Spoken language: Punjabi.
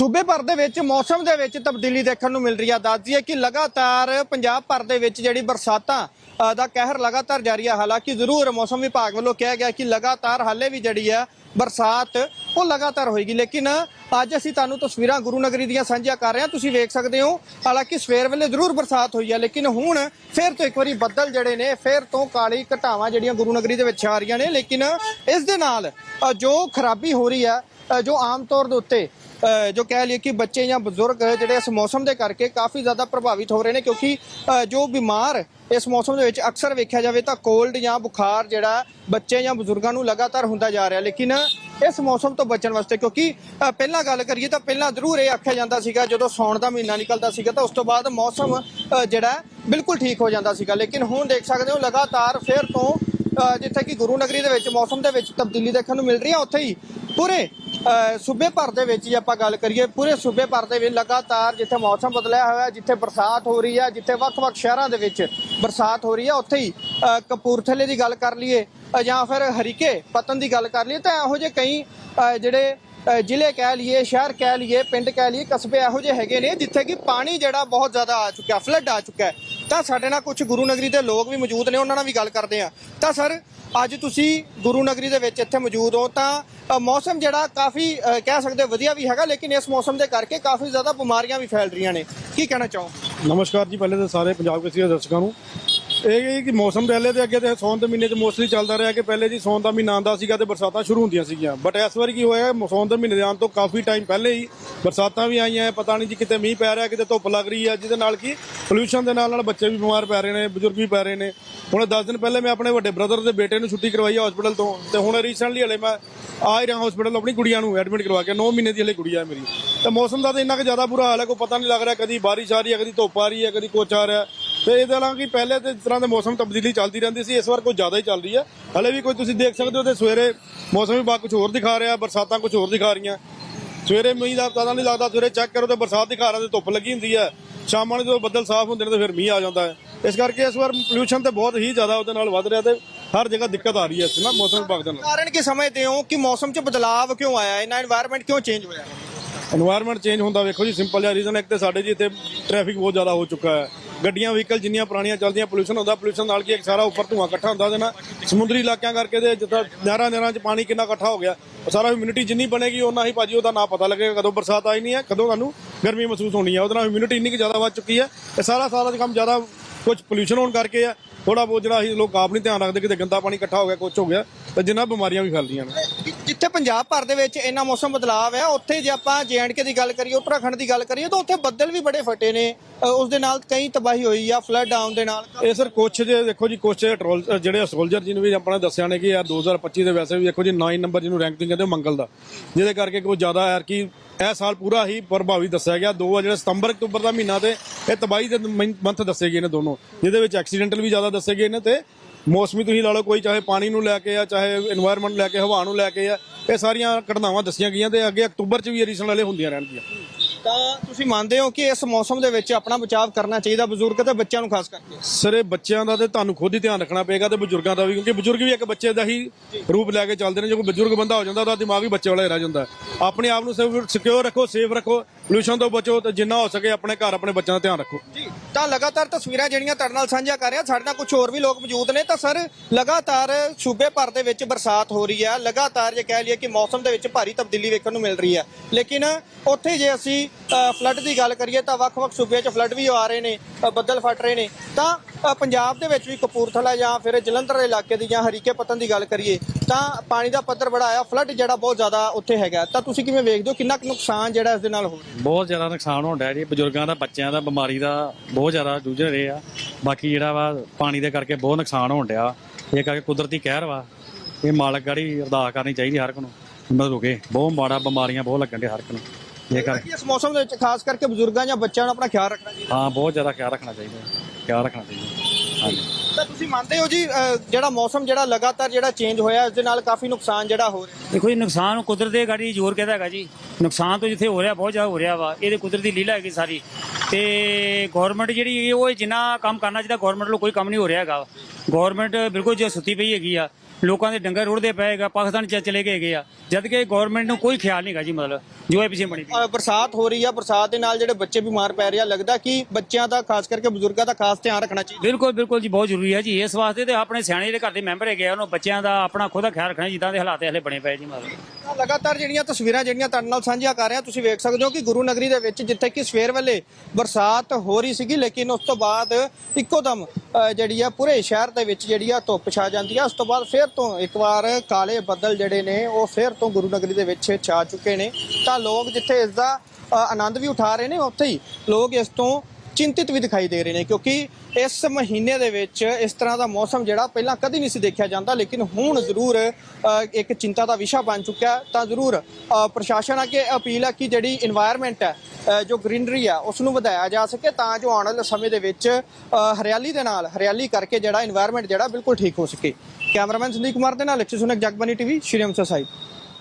ਸੂਬੇ ਭਰ ਦੇ ਵਿੱਚ, ਮੌਸਮ ਦੇ ਵਿੱਚ ਤਬਦੀਲੀ ਦੇਖਣ ਨੂੰ ਮਿਲ ਰਹੀ ਹੈ ਦੱਸਦੀ ਹੈ ਕਿ ਲਗਾਤਾਰ ਪੰਜਾਬ ਭਰ ਦੇ ਵਿੱਚ ਜਿਹੜੀ ਬਰਸਾਤਾਂ ਦਾ ਕਹਿਰ ਲਗਾਤਾਰ ਜਾਰੀ ਹੈ ਹਾਲਾਂਕਿ ਜ਼ਰੂਰ ਮੌਸਮ ਵਿਭਾਗ ਵੱਲੋਂ ਕਿਹਾ ਗਿਆ ਕਿ ਲਗਾਤਾਰ ਹਾਲੇ ਵੀ ਜਿਹੜੀ ਹੈ ਬਰਸਾਤ, ਉਹ ਲਗਾਤਾਰ ਹੋਏਗੀ। ਲੇਕਿਨ ਅੱਜ ਅਸੀਂ ਤੁਹਾਨੂੰ ਤਸਵੀਰਾਂ ਗੁਰੂ ਨਗਰੀ ਦੀਆਂ ਸਾਂਝੀਆਂ ਕਰ ਰਹੇ ਹਾਂ। ਤੁਸੀਂ ਵੇਖ ਸਕਦੇ ਹੋ, ਹਾਲਾਂਕਿ ਸਵੇਰ ਵੇਲੇ ਜ਼ਰੂਰ ਬਰਸਾਤ ਹੋਈ ਹੈ ਲੇਕਿਨ ਹੁਣ ਫਿਰ ਤੋਂ ਇੱਕ ਵਾਰੀ ਬੱਦਲ ਜਿਹੜੇ ਨੇ, ਫਿਰ ਤੋਂ ਕਾਲੀ ਘਟਾਵਾਂ ਜਿਹੜੀਆਂ ਗੁਰੂ ਨਗਰੀ ਦੇ ਵਿੱਚ ਆ ਰਹੀਆਂ ਨੇ। ਲੇਕਿਨ ਇਸ ਦੇ ਨਾਲ ਜੋ ਖਰਾਬੀ ਹੋ ਰਹੀ ਹੈ ਜੋ ਆਮ ਤੌਰ ਦੇ ਉੱਤੇ ਜੋ ਕਹਿ ਲਈਏ ਕਿ ਬੱਚੇ ਜਾਂ ਬਜ਼ੁਰਗ ਜਿਹੜੇ ਇਸ ਮੌਸਮ ਦੇ ਕਰਕੇ ਕਾਫੀ ਜ਼ਿਆਦਾ ਪ੍ਰਭਾਵਿਤ ਹੋ ਰਹੇ ਨੇ ਕਿਉਂਕਿ ਜੋ ਬਿਮਾਰ ਇਸ ਮੌਸਮ ਦੇ ਵਿੱਚ ਅਕਸਰ ਵੇਖਿਆ ਜਾਵੇ ਤਾਂ ਕੋਲਡ ਜਾਂ ਬੁਖਾਰ ਜਿਹੜਾ ਬੱਚੇ ਜਾਂ ਬਜ਼ੁਰਗਾਂ ਨੂੰ ਲਗਾਤਾਰ ਹੁੰਦਾ ਜਾ ਰਿਹਾ। ਲੇਕਿਨ ਇਸ ਮੌਸਮ ਤੋਂ ਬਚਣ ਵਾਸਤੇ ਕਿਉਂਕਿ ਪਹਿਲਾਂ ਗੱਲ ਕਰੀਏ ਤਾਂ ਪਹਿਲਾਂ ਜ਼ਰੂਰ ਇਹ ਆਖਿਆ ਜਾਂਦਾ ਸੀਗਾ, ਜਦੋਂ ਸੌਣ ਦਾ ਮਹੀਨਾ ਨਿਕਲਦਾ ਸੀਗਾ ਤਾਂ ਉਸ ਤੋਂ ਬਾਅਦ ਮੌਸਮ ਜਿਹੜਾ ਬਿਲਕੁਲ ਠੀਕ ਹੋ ਜਾਂਦਾ ਸੀਗਾ। ਲੇਕਿਨ ਹੁਣ ਦੇਖ ਸਕਦੇ ਹੋ ਲਗਾਤਾਰ ਫਿਰ ਤੋਂ ਜਿੱਥੇ ਕਿ ਗੁਰੂ ਨਗਰੀ ਦੇ ਵਿੱਚ ਮੌਸਮ ਦੇ ਵਿੱਚ ਤਬਦੀਲੀ ਦੇਖਣ ਨੂੰ ਮਿਲ ਰਹੀ ਹੈ ਉੱਥੇ ਹੀ ਪੂਰੇ ਸੂਬੇ ਭਰ ਦੇ ਵਿੱਚ ਜੇ ਆਪਾਂ ਗੱਲ ਕਰੀਏ, ਪੂਰੇ ਸੂਬੇ ਭਰ ਦੇ ਵਿੱਚ ਲਗਾਤਾਰ ਜਿੱਥੇ ਮੌਸਮ ਬਦਲਿਆ ਹੋਇਆ, ਜਿੱਥੇ ਬਰਸਾਤ ਹੋ ਰਹੀ ਹੈ ਜਿੱਥੇ ਵੱਖ-ਵੱਖ ਸ਼ਹਿਰਾਂ ਦੇ ਵਿੱਚ ਬਰਸਾਤ ਹੋ ਰਹੀ ਹੈ ਉੱਥੇ ਹੀ ਕਪੂਰਥਲੇ ਦੀ ਗੱਲ ਕਰ ਲਈਏ ਜਾਂ ਫਿਰ ਹਰੀਕੇ ਪਤਨ ਦੀ ਗੱਲ ਕਰ ਲਈਏ, ਤਾਂ ਇਹੋ ਜਿਹੇ ਕਈ ਜਿਹੜੇ ਜ਼ਿਲ੍ਹੇ ਕਹਿ ਲਈਏ, ਸ਼ਹਿਰ ਕਹਿ ਲਈਏ, ਪਿੰਡ ਕਹਿ ਲਈਏ, ਕਸਬੇ ਇਹੋ ਜਿਹੇ ਹੈਗੇ ਨੇ, ਜਿੱਥੇ ਕਿ ਪਾਣੀ ਜਿਹੜਾ ਬਹੁਤ ਜ਼ਿਆਦਾ ਆ ਚੁੱਕਿਆ ਫਲੱਡ ਆ ਚੁੱਕਾ ਹੈ। ਤਾਂ ਸਾਡੇ ਨਾਲ ਕੁਝ ਗੁਰੂ ਨਗਰੀ ਦੇ ਲੋਕ ਵੀ ਮੌਜੂਦ ਨੇ, ਉਹਨਾਂ ਨਾਲ ਵੀ ਗੱਲ ਕਰਦੇ ਆ ਤਾਂ ਸਰ, ਅੱਜ ਤੁਸੀਂ ਗੁਰੂ ਨਗਰੀ ਦੇ ਵਿੱਚ ਇੱਥੇ ਮੌਜੂਦ ਹੋ ਤਾਂ ਮੌਸਮ ਜਿਹੜਾ ਕਾਫੀ ਕਹਿ ਸਕਦੇ ਵਧੀਆ ਵੀ ਹੈਗਾ, ਲੇਕਿਨ ਇਸ ਮੌਸਮ ਦੇ ਕਰਕੇ ਕਾਫੀ ਜ਼ਿਆਦਾ ਬਿਮਾਰੀਆਂ ਵੀ ਫੈਲ ਰਹੀਆਂ ਨੇ। ਕੀ ਕਹਿਣਾ ਚਾਹੋ? ਨਮਸਕਾਰ ਜੀ, ਪਹਿਲੇ ਤਾਂ ਸਾਰੇ ਪੰਜਾਬ ਕੇਸੀ ਦੇ ਦਰਸ਼ਕਾਂ ਨੂੰ। ਇਹ ਹੈ ਕਿ ਮੌਸਮ ਪਹਿਲੇ ਤੇ ਅੱਗੇ ਤੇ ਸੌਣ ਦੇ ਮਹੀਨੇ 'ਚ ਮੋਸਟਲੀ ਚੱਲਦਾ ਰਿਹਾ ਕਿ ਪਹਿਲੇ ਜੀ ਸੌਣ ਦਾ ਮਹੀਨਾ ਆਂਦਾ ਸੀਗਾ ਤੇ ਬਰਸਾਤਾਂ ਸ਼ੁਰੂ ਹੁੰਦੀਆਂ ਸੀਗੀਆਂ। ਬਟ ਇਸ ਵਾਰੀ ਕੀ ਹੋਇਆ ਸੌਣ ਦੇ ਮਹੀਨੇ ਦੇ ਆਉਣ ਤੋਂ ਕਾਫੀ ਟਾਈਮ ਪਹਿਲੇ ਹੀ ਬਰਸਾਤਾਂ ਵੀ ਆਈਆਂ ਹੈ, ਪਤਾ ਨਹੀਂ ਜੀ ਕਿਤੇ ਮੀਂਹ ਪੈ ਰਿਹਾ ਕਿਤੇ ਧੁੱਪ ਲੱਗ ਰਹੀ ਹੈ ਜਿਹਦੇ ਨਾਲ ਕੀ ਪੋਲੂਸ਼ਨ ਦੇ ਨਾਲ ਨਾਲ ਬੱਚੇ ਵੀ ਬਿਮਾਰ ਪੈ ਰਹੇ ਨੇ ਬਜ਼ੁਰਗ ਵੀ ਪੈ ਰਹੇ ਨੇ। ਹੁਣ 10 ਦਿਨ ਪਹਿਲੇ ਮੈਂ ਆਪਣੇ ਵੱਡੇ ਬ੍ਰਦਰ ਦੇ ਬੇਟੇ ਨੂੰ ਛੁੱਟੀ ਕਰਵਾਈ ਹੈ ਹਸਪੀਟਲ ਤੋਂ ਤੇ ਹੁਣ ਰੀਸੈਂਟਲੀ ਹਲੇ ਮੈਂ ਆ ਹੀ ਰਿਹਾ ਹਸਪੀਟਲ ਆਪਣੀ ਕੁੜੀਆਂ ਨੂੰ ਐਡਮਿਟ ਕਰਵਾ ਕੇ 9 ਮਹੀਨੇ ਦੀ ਹਲੇ ਗੁੜੀਆ ਹੈ ਮੇਰੀ। ਤੇ ਮੌਸਮ ਦਾ ਤਾਂ ਇੰਨਾ ਕਿ ਜ਼ਿਆਦਾ ਬੁਰਾ ਹਾਲ ਹੈ ਕੋਈ ਪਤਾ ਨਹੀਂ ਲੱਗ ਰਿਹਾ ਕਦੀ ਬਾਰਿਸ਼ ਆ ਰਹੀ ਹੈ ਕਦੀ ਧੁੱਪ ਆ ਰਹੀ ਹੈ ਕਦੀ ਕੁਛ ਆ ਰਿਹਾ। ਤੇ ਇਹਦੇ ਨਾਲ ਕਿ ਪਹਿਲੇ ਤੇ ਇਸ ਤਰ੍ਹਾਂ ਦੇ ਮੌਸਮ ਤਬਦੀਲੀ ਚੱਲਦੀ ਰਹਿੰਦੀ ਸੀ ਇਸ ਵਾਰ ਕੋਈ ਜ਼ਿਆਦਾ ਹੀ ਚੱਲ ਰਹੀ ਹੈ। ਹਲੇ ਵੀ ਕੋਈ ਤੁਸੀਂ ਦੇਖ ਸਕਦੇ ਹੋ ਤੇ ਸਵੇਰੇ ਮੌਸਮ ਵਿਭਾਗ ਕੁਝ ਹੋਰ ਦਿਖਾ ਰਿਹਾ ਬਰਸਾਤਾਂ ਕੁਝ ਹੋਰ ਦਿਖਾ ਰਹੀਆਂ। ਸਵੇਰੇ ਮੀਂਹ ਦਾ ਪਤਾ ਨਹੀਂ ਲੱਗਦਾ ਸਵੇਰੇ ਚੈੱਕ ਕਰੋ ਤੇ ਬਰਸਾਤ ਦਿਖਾ ਰਹੇ ਤੇ ਧੁੱਪ ਲੱਗੀ ਹੁੰਦੀ ਹੈ। ਸ਼ਾਮਾਂ ਵਾਲੇ ਜਦੋਂ ਬੱਦਲ ਸਾਫ਼ ਹੁੰਦੇ ਨੇ ਤੇ ਫਿਰ ਮੀਂਹ ਆ ਜਾਂਦਾ ਹੈ। ਇਸ ਕਰਕੇ ਇਸ ਵਾਰ ਪੋਲੂਸ਼ਨ ਤੇ ਬਹੁਤ ਹੀ ਜ਼ਿਆਦਾ ਉਹਦੇ ਨਾਲ ਵੱਧ ਰਿਹਾ ਤੇ ਹਰ ਜਗ੍ਹਾ ਦਿੱਕਤ ਆ ਰਹੀ ਹੈ ਇਸ ਨਾਲ ਮੌਸਮ ਵਿਭਾਗ ਦੇ ਨਾਲ। ਕਾਰਨ ਕੀ ਸਮਝਦੇ ਹੋ ਕਿ ਮੌਸਮ 'ਚ ਬਦਲਾਵ ਕਿਉਂ ਆਇਆ? ਇਹਨਾਂ এনवायरमेंट ਕਿਉਂ ਚੇਂਜ ਹੋਇਆ? এনवायरमेंट ਚੇਂਜ ਹੁੰਦਾ ਵੇਖੋ ਜੀ ਸਿੰਪਲ ਜਿਹਾ ਰੀਜ਼ਨ ਇੱਕ ਤੇ ਸਾਡੇ ਜੀ ਇੱਥੇ ਟ੍ਰੈਫਿਕ ਬਹੁਤ ਜ਼ਿਆਦਾ ਹੋ ਚੁੱਕਾ ਹੈ। ਗੱਡੀਆਂ, ਵਹੀਕਲ ਜਿੰਨੀਆਂ ਪੁਰਾਣੀਆਂ ਚੱਲਦੀਆਂ ਪੋਲੂਸ਼ਨ ਹੁੰਦਾ ਪੋਲੂਸ਼ਨ ਨਾਲ ਕੀ ਇੱਕ ਸਾਰਾ ਉੱਪਰ ਧੂਆਂ ਇਕੱਠਾ ਹੁੰਦਾ ਉਹਦੇ ਨਾਲ ਸਮੁੰਦਰੀ ਇਲਾਕਿਆਂ ਕਰਕੇ ਤੇ ਜਿੱਦਾਂ ਨਹਿਰਾਂ ਨਹਿਰਾਂ 'ਚ ਪਾਣੀ ਕਿੰਨਾ ਇਕੱਠਾ ਹੋ ਗਿਆ ਸਾਰਾ ਇਮਿਊਨਿਟੀ ਜਿੰਨੀ ਬਣੇਗੀ ਉਹਨਾਂ ਹੀ ਭਾਜੀ ਉਹਦਾ ਨਾ ਪਤਾ ਲੱਗੇਗਾ, ਕਦੋਂ ਬਰਸਾਤ ਆਈ ਨਹੀਂ ਹੈ, ਕਦੋਂ ਤੁਹਾਨੂੰ ਗਰਮੀ ਮਹਿਸੂਸ ਹੋਣੀ ਹੈ। ਉਹਦੇ ਨਾਲ ਇਮਿਊਨਿਟੀ ਇੰਨੀ ਕਿ ਜ਼ਿਆਦਾ ਵੱਧ ਚੁੱਕੀ ਹੈ ਇਹ ਸਾਰਾ ਸਾਰਾ ਕੰਮ ਜ਼ਿਆਦਾ ਕੁਝ ਪੋਲੂਸ਼ਨ ਹੋਣ ਕਰਕੇ ਆ। ਥੋੜਾ ਬਹੁਤ ਜਿਹੜਾ ਅਸੀਂ ਲੋਕ ਆਪ ਨਹੀਂ ਧਿਆਨ ਰੱਖਦੇ, ਕਿਤੇ ਗੰਦਾ ਪਾਣੀ ਇਕੱਠਾ ਹੋ ਗਿਆ ਕੁਝ ਹੋ ਗਿਆ, ਤਾਂ ਜਿੰਨਾ ਬਿਮਾਰੀਆਂ ਵੀ ਫੈਲਦੀਆਂ ਨੇ। ਜਿੱਥੇ ਪੰਜਾਬ ਭਰ ਦੇ ਵਿੱਚ ਇੰਨਾ ਮੌਸਮ ਬਦਲਾਵ ਹੈ, ਉੱਥੇ ਜੇ ਆਪਾਂ ਜੀਐਂਡਕੇ ਦੀ ਗੱਲ ਕਰੀਏ, ਉੱਤਰਾਖੰਡ ਦੀ ਗੱਲ ਕਰੀਏ, ਤਾਂ ਉੱਥੇ ਬੱਦਲ ਵੀ ਬੜੇ ਫਟੇ ਨੇ। ਉਸ ਦੇ ਨਾਲ ਕਈ ਤਬਾਹੀ ਹੋਈ ਆ ਫਲੱਡ ਆਉਣ ਦੇ ਨਾਲ। ਇਹ ਸਰ ਕੁਛ ਜੇ ਦੇਖੋ ਜੀ, ਕੁਛ ਟਰੋਲ ਜਿਹੜੇ ਸੋਲਜਰ ਜਿਹਨੂੰ ਵੀ ਆਪਣਾ ਦੱਸਿਆ ਨੇ ਕਿ ਯਾਰ 2025 ਦੇ ਵੈਸੇ ਵੀ ਦੇਖੋ ਜੀ 9 ਨੰਬਰ ਜਿਹਨੂੰ ਰੈਂਕਿੰਗ ਕਹਿੰਦੇ ਮੰਗਲ ਦਾ। ਜਿਹਦੇ ਕਰਕੇ ਕੋਈ ਜ਼ਿਆਦਾ ਯਾਰ ਕਿ ਇਹ ਸਾਲ ਪੂਰਾ ਹੀ ਪ੍ਰਭਾਵੀ ਦੱਸਿਆ ਗਿਆ। ਦੋ ਆ ਜਿਹੜਾ ਸਤੰਬਰ, ਅਕਤੂਬਰ ਦਾ ਮਹੀਨਾ ਤੇ ਇਹ ਤਬਾਹੀ ਦੇ ਮੰਥ ਦੱਸੇ ਗਏ ਨੇ ਦੋਨੋਂ, ਜਿਹਦੇ ਵਿੱਚ ਐਕਸੀਡੈਂਟਲ ਵੀ ਜ਼ਿਆਦਾ ਦੱਸੇ ਗਏ ਨੇ ਤੇ ਮੌਸਮੀ ਤੁਸੀਂ ਲਾ ਲਓ ਕੋਈ ਚਾਹੇ ਪਾਣੀ ਨੂੰ ਲੈ ਕੇ ਆ, ਚਾਹੇ এনवायरमेंट ਲੈ ਕੇ, ਹਵਾ ਨੂੰ ਲੈ ਕੇ ਆ ਇਹ ਸਾਰੀਆਂ ਘਟਨਾਵਾਂ ਦੱਸੀਆਂ ਗਈਆਂ ਤੇ ਅੱਗੇ ਅਕਤੂਬਰ 'ਚ ਵੀ ਰੀਸਨ ਵਾਲੇ ਹੁੰਦੀਆਂ ਰਹਿਣਗੀਆਂ। ਤਾਂ ਤੁਸੀਂ ਮੰਨਦੇ ਹੋ ਕਿ ਇਸ ਮੌਸਮ ਦੇ ਵਿੱਚ ਆਪਣਾ ਬਚਾਅ ਕਰਨਾ ਚਾਹੀਦਾ ਬਜ਼ੁਰਗ ਤੇ ਬੱਚਿਆਂ ਨੂੰ ਖਾਸ ਕਰਕੇ? ਸਰ ਇਹ ਬੱਚਿਆਂ ਦਾ ਤੇ ਤੁਹਾਨੂੰ ਖੁਦ ਹੀ ਧਿਆਨ ਰੱਖਣਾ ਪਏਗਾ ਤੇ ਬਜ਼ੁਰਗਾਂ ਦਾ ਵੀ ਕਿਉਂਕਿ ਬਜ਼ੁਰਗ ਵੀ ਇੱਕ ਬੱਚੇ ਦਾ ਹੀ ਰੂਪ ਲੈ ਕੇ ਚੱਲਦੇ ਨੇ। ਜੇ ਕੋਈ ਬਜ਼ੁਰਗ ਬੰਦਾ ਹੋ ਜਾਂਦਾ ਉਹਦਾ ਦਿਮਾਗ ਵੀ ਬੱਚੇ ਵਾਲਾ ਹੀ ਰਹਿ ਜਾਂਦਾ। ਆਪਣੇ ਆਪ ਨੂੰ ਸਿਕਿਉਰ ਰੱਖੋ ਸੇਫ ਰੱਖੋ। ਪੋਲੂਸ਼ਨ ਤੋਂ ਬਚੋ ਤੇ ਜਿੰਨਾ ਹੋ ਸਕੇ ਆਪਣੇ ਘਰ, ਆਪਣੇ ਬੱਚਿਆਂ ਦਾ ਧਿਆਨ ਰੱਖੋ। ਜੀ, ਤਾਂ ਲਗਾਤਾਰ ਤਸਵੀਰਾਂ ਜਿਹੜੀਆਂ ਤੁਹਾਡੇ ਨਾਲ ਸਾਂਝਾ ਕਰ ਰਿਹਾ, ਸਾਡੇ ਨਾਲ ਕੁਝ ਹੋਰ ਵੀ ਲੋਕ ਮੌਜੂਦ ਨੇ। ਤਾਂ ਸਰ, ਲਗਾਤਾਰ ਸੂਬੇ ਭਰ ਦੇ ਵਿੱਚ ਬਰਸਾਤ ਹੋ ਰਹੀ ਹੈ। ਲਗਾਤਾਰ ਜੇ ਕਹਿ ਲਈਏ ਕਿ ਮੌਸਮ ਦੇ ਵਿੱਚ ਭਾਰੀ ਤਬਦੀਲੀ ਵੇਖਣ ਨੂੰ ਮਿਲ ਰਹੀ ਹੈ। ਲੇਕਿਨ ਉੱਥੇ ਜੇ ਅਸੀਂ ਫਲੱਡ ਦੀ ਗੱਲ ਕਰੀਏ, ਤਾਂ ਵੱਖ-ਵੱਖ ਸੂਬਿਆਂ 'ਚ ਫਲੱਡ ਵੀ ਆ ਰਹੇ ਨੇ ਬੱਦਲ ਫਟ ਰਹੇ ਨੇ। ਤਾਂ ਪੰਜਾਬ ਦੇ ਵਿੱਚ ਵੀ ਕਪੂਰਥਲਾ ਜਾਂ ਫਿਰ ਜਲੰਧਰ ਦੇ ਇਲਾਕੇ ਦੀ ਜਾਂ ਹਰੀਕੇ ਪਤਨ ਦੀ ਗੱਲ ਕਰੀਏ, ਤਾਂ ਪਾਣੀ ਦਾ ਪੱਧਰ ਬੜਾ ਆਇਆ ਫਲੱਡ ਜਿਹੜਾ ਬਹੁਤ ਜ਼ਿਆਦਾ ਉੱਥੇ ਹੈਗਾ। ਤਾਂ ਤੁਸੀਂ ਕਿਵੇਂ ਵੇਖਦੇ ਹੋ? ਕਿੰਨਾ ਕੁ ਨੁਕਸਾਨ ਜਿਹੜਾ ਇਸ ਦੇ ਨਾਲ ਹੋ ਰਿਹਾ? ਬਹੁਤ ਜ਼ਿਆਦਾ ਨੁਕਸਾਨ ਹੋਣ ਡਿਆ ਜੀ। ਬਜ਼ੁਰਗਾਂ ਦਾ ਬੱਚਿਆਂ ਦਾ ਬਿਮਾਰੀ ਦਾ ਬਹੁਤ ਜ਼ਿਆਦਾ ਜੂਝ ਰਹੇ ਆ। ਬਾਕੀ ਜਿਹੜਾ ਵਾ ਪਾਣੀ ਦੇ ਕਰਕੇ ਬਹੁਤ ਨੁਕਸਾਨ ਹੋਣ ਡਿਆ। ਇਹ ਕਰਕੇ ਕੁਦਰਤੀ ਕਹਿਰ ਵਾ। ਇਹ ਮਾਲਕ ਗਾੜੀ ਅਰਦਾਸ ਕਰਨੀ ਚਾਹੀਦੀ ਹਰ ਇੱਕ ਨੂੰ। ਮਦਦ ਰੁਕੇ। ਬਹੁਤ ਮਾੜਾ ਬਿਮਾਰੀਆਂ ਬਹੁਤ ਲੱਗਣ ਡੇ ਹਰ ਇੱਕ ਨੂੰ। ਇਹ ਕਰ ਕਿ ਇਸ ਮੌਸਮ ਦੇ ਵਿੱਚ ਖਾਸ ਕਰਕੇ ਬਜ਼ੁਰਗਾਂ ਜਾਂ ਬੱਚਿਆਂ ਨੂੰ ਆਪਣਾ ਖਿਆਲ ਰੱਖਣਾ ਚਾਹੀਦਾ। ਹਾਂ ਬਹੁਤ ਜ਼ਿਆਦਾ ਖਿਆਲ ਰੱਖਣਾ ਚਾਹੀਦਾ। ਖਿਆਲ ਰੱਖਣਾ ਚਾਹੀਦਾ। ਹਾਂਜੀ। ਤਾਂ ਤੁਸੀਂ ਮੰਨਦੇ ਹੋ ਜੀ ਜਿਹੜਾ ਮੌਸਮ ਜਿਹੜਾ ਲਗਾਤਾਰ ਜਿਹੜਾ ਚੇਂਜ ਹੋਇਆ ਇਸ ਦੇ ਨਾਲ ਕਾਫੀ ਨੁਕਸਾਨ ਜਿਹੜਾ ਹੋ ਰਿਹਾ। ਦੇਖੋ ਜੀ ਨੁਕਸਾਨ ਕੁਦਰਤ ਦੇ ਗਾੜੀ ਜ਼ੋਰ ਕਹਿੰਦਾ ਹੈਗਾ ਜੀ? ਨੁਕਸਾਨ ਤਾਂ ਜਿੱਥੇ ਹੋ ਰਿਹਾ, ਬਹੁਤ ਜ਼ਿਆਦਾ ਹੋ ਰਿਹਾ ਵਾ। ਇਹਦੇ ਕੁਦਰਤੀ ਲੀਲਾ ਹੈਗੀ ਸਾਰੀ। ਤੇ ਗਵਰਨਮੈਂਟ ਜਿਹੜੀ ਹੈਗੀ, ਉਹ ਜਿੰਨਾ ਕੰਮ ਕਰਨਾ ਚਾਹੀਦਾ ਗਵਰਨਮੈਂਟ ਵੱਲੋਂ ਕੋਈ ਕੰਮ ਨਹੀਂ ਹੋ ਰਿਹਾ ਹੈਗਾ। ਗਵਰਨਮੈਂਟ ਬਿਲਕੁਲ ਜੋ ਸੁੱਤੀ ਪਈ ਹੈਗੀ ਆ। ਲੋਕਾਂ ਦੇ ਡੰਗਰ ਰੁੜਦੇ ਪਏਗਾ ਪਾਕਿਸਤਾਨ ਚ ਚਲੇ ਗਏ ਆ। ਜਦ ਕਿ ਗਵਰਨਮੈਂਟ ਨੂੰ ਕੋਈ ਖਿਆਲ ਨਹੀਂਗਾ ਜੀ ਮਤਲਬ ਜੋ ਇਹ ਪਿੱਛੇ ਬਣੀ ਅ, ਬਰਸਾਤ ਹੋ ਰਹੀ ਆ ਬਰਸਾਤ ਦੇ ਨਾਲ ਜਿਹੜੇ ਬੱਚੇ ਬਿਮਾਰ ਪੈ ਰਹੇ ਆ ਲੱਗਦਾ ਕਿ ਬੱਚਿਆਂ ਦਾ ਖਾਸ ਕਰਕੇ ਬਜ਼ੁਰਗਾਂ ਦਾ ਖਾਸ ਧਿਆਨ ਰੱਖਣਾ ਚਾਹੀਦਾ। ਬਿਲਕੁਲ ਬਿਲਕੁਲ ਜੀ ਬਹੁਤ ਜ਼ਰੂਰੀ ਹੈ ਜੀ। ਇਸ ਵਾਸਤੇ ਤੇ ਆਪਣੇ ਸਿਆਣੇ ਜਿਹੜੇ ਘਰ ਦੇ ਮੈਂਬਰ ਹੈਗੇ ਆ ਉਹਨਾਂ ਬੱਚਿਆਂ ਦਾ ਆਪਣਾ ਖੁਦ ਦਾ ਖਿਆਲ ਰੱਖਣਾ ਜਿੱਦਾਂ ਦੇ ਹਾਲਾਤ ਹਲੇ ਬਣੇ ਪਏ ਜੀ ਮਤਲਬ। ਲਗਾਤਾਰ ਜਿਹੜੀਆਂ ਤਸਵੀਰਾਂ ਜਿਹੜੀਆਂ ਤੁਹਾਡੇ ਨਾਲ ਸਾਂਝੀਆਂ ਕਰ ਰਹੇ ਤੁਸੀਂ ਵੇਖ ਸਕਦੇ ਹੋ ਕਿ ਗੁਰੂ ਨਗਰੀ ਦੇ ਵਿੱਚ ਜਿੱਥੇ ਕਿ ਸਵੇਰ ਵੇਲੇ ਬਰਸਾਤ ਹੋ ਰਹੀ ਸੀਗੀ ਲੇਕਿਨ ਉਸ ਤੋਂ ਬਾਅਦ ਇੱਕੋ ਦਮ ਜਿਹੜੀ ਆ ਪੂਰੇ ਸ਼ਹਿਰ ਦੇ ਵਿੱਚ ਜਿਹੜੀ ਆ ਧੁੱਪ ਛਾ ਜਾਂਦੀ ਆ। ਉਸ ਤੋਂ ਬਾਅਦ ਫਿਰ ਤੋਂ ਇੱਕ ਵਾਰ ਕਾਲੇ ਬੱਦਲ ਜਿਹੜੇ ਨੇ, ਉਹ ਫਿਰ ਤੋਂ ਗੁਰੂ ਨਗਰੀ ਦੇ ਵਿੱਚ ਛਾ ਚੁੱਕੇ ਨੇ। ਤਾਂ ਲੋਕ ਜਿੱਥੇ ਇਸ ਦਾ ਆਨੰਦ ਵੀ ਉਠਾ ਰਹੇ ਨੇ, ਉੱਥੇ ਹੀ ਲੋਕ ਇਸ ਤੋਂ ਚਿੰਤਿਤ ਵੀ ਦਿਖਾਈ ਦੇ ਰਹੇ ਨੇ। ਕਿਉਂਕਿ ਇਸ ਮਹੀਨੇ ਦੇ ਵਿੱਚ ਇਸ ਤਰ੍ਹਾਂ ਦਾ ਮੌਸਮ ਜਿਹੜਾ ਪਹਿਲਾਂ ਕਦੀ ਨਹੀਂ ਸੀ ਦੇਖਿਆ ਜਾਂਦਾ, ਲੇਕਿਨ ਹੁਣ ਜ਼ਰੂਰ ਇੱਕ ਚਿੰਤਾ ਦਾ ਵਿਸ਼ਾ ਬਣ ਚੁੱਕਿਆ ਤਾਂ ਜ਼ਰੂਰ ਪ੍ਰਸ਼ਾਸਨ ਅੱਗੇ ਅਪੀਲ ਹੈ ਕਿ ਜਿਹੜੀ এনवायरमेंट ਹੈ ਜੋ ਗ੍ਰੀਨਰੀ ਹੈ, ਉਸ ਨੂੰ ਵਧਾਇਆ ਜਾ ਸਕੇ ਤਾਂ ਜੋ ਆਉਣ ਵਾਲੇ ਸਮੇਂ ਦੇ ਵਿੱਚ ਹਰਿਆਲੀ ਦੇ ਨਾਲ, ਹਰਿਆਲੀ ਕਰਕੇ ਜਿਹੜਾ এনवायरमेंट ਜਿਹੜਾ ਬਿਲਕੁਲ ਠੀਕ ਹੋ ਸਕੇ। ਕੈਮਰਾਮੈਨ ਸੰਦੀਪ ਕੁਮਾਰ ਦੇ ਨਾਲ ਲਖਸ਼ੀ ਸੁਨਕ ਜਗਬਾਨੀ ਟੀਵੀ ਸ਼੍ਰੀ ਅੰਮ੍ਰਿਤਸਰ ਸਾਹਿਬ